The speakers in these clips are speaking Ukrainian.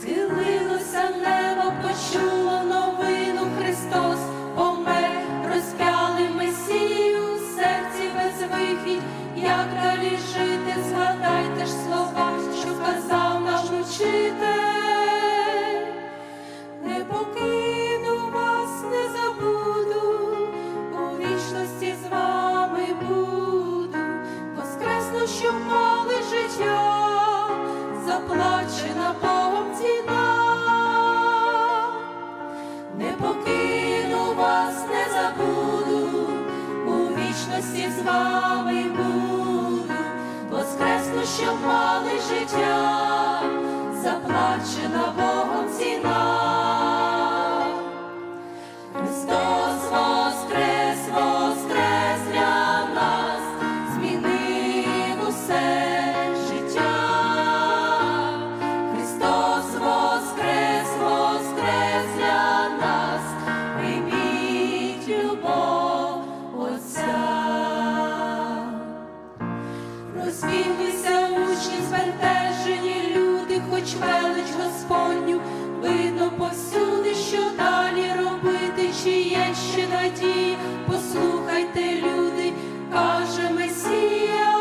Scooby. з вами буду, воскресну, щоб мали життя, заплачена Богом ціна. Велич Господню, видно повсюди, що далі робити, чи є ще надії, послухайте, люди, каже Месія,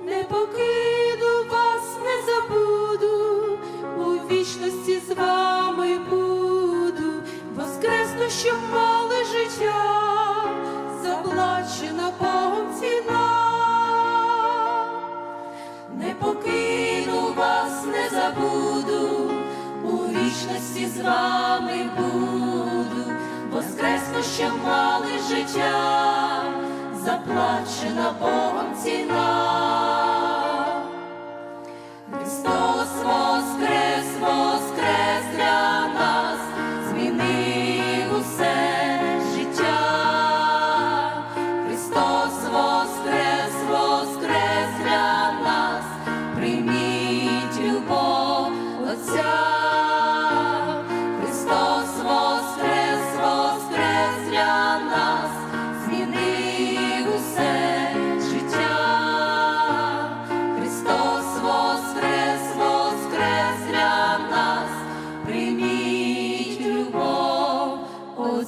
не покину вас, не забуду, у вічності з вами буду, воскресну, щоб мали життя, забуду, у вічності з вами буду, воскресну, ще мали життя, заплачена Богом ціна.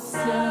So.